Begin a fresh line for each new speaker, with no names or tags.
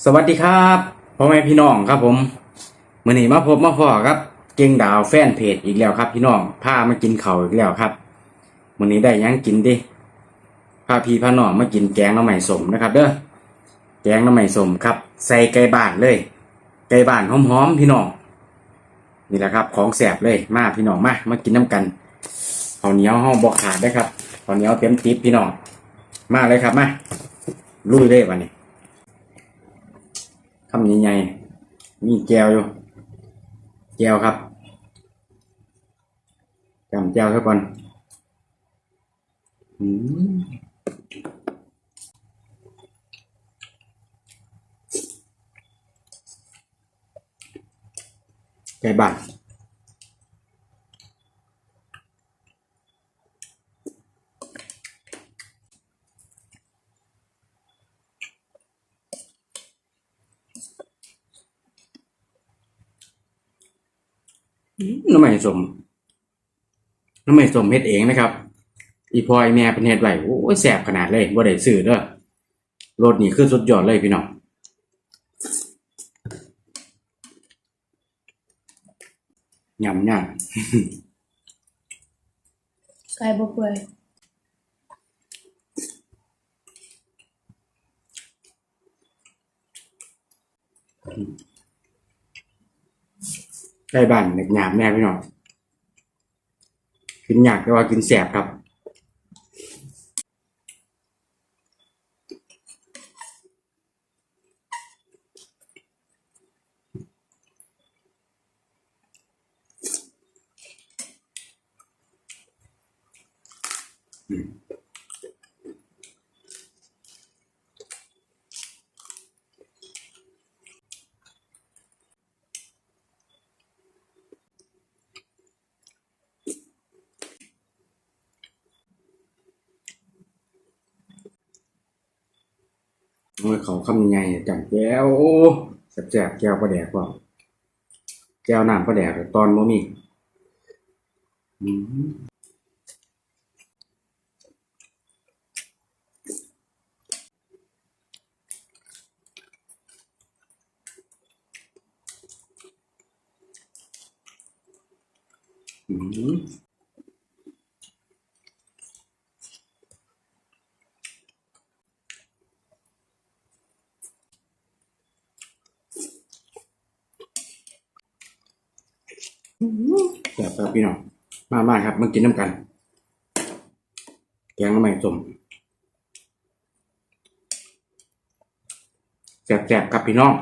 สวัสดีครับพ่อแม่พี่น้องครับผมมื่อนี้มาพบมาพอครับ เก่งดาวแฟนเพจอีกแล้วครับ พี่น้องพามากินเข้าอีกแล้วครับมื่อนี้ได้ยังกินดิพาพี่พาน้องมากินแกงน้ำใหม่สมนะครับ เด้อแกงน้ำใหม่สมครับ ใส่ไก่บ้านเลย ไก่บ้านหอมๆพี่น้องนี่แหละครับ ของแสบเลยมาพี่น้องมามากินน้ำกันข้าวเหนียวห้องบอกขาดได้ครับข้าวเหนียวเต็มติ๊บพี่น้องมาเลยครับมาลุยเลยวันนี้ คำใหญ่ๆมีแจวอยู่แจวครับจำแจวซะก่อนอืมไก่บ้าน น้ำใหม่สมน้ำใหม่สมเฮ็ดเองนะครับ อีพอยแม่เป็นเฮ็ดไว้โอ้ยแสบขนาดเลยบ่ได้ซื้อเด้อรสนี่คือสุดยอดเลยพี่น้องยำย
ไก่บ่เปื่อยำ
ใกล้บ้านเด็กหยาบแน่พี่น้องกินหยากแต่ว่ากินแสบครับอ้ย เขาคำยังไงจังแก้วแสบๆแก้วปลาแดกว่าแก้วน้ำปลาแดกตอนโมมีอืม แสบครับพี่น้องมามาครับมากินน้ำกัน แกงน้ำใหม่สมแสบๆครับพี่น้อง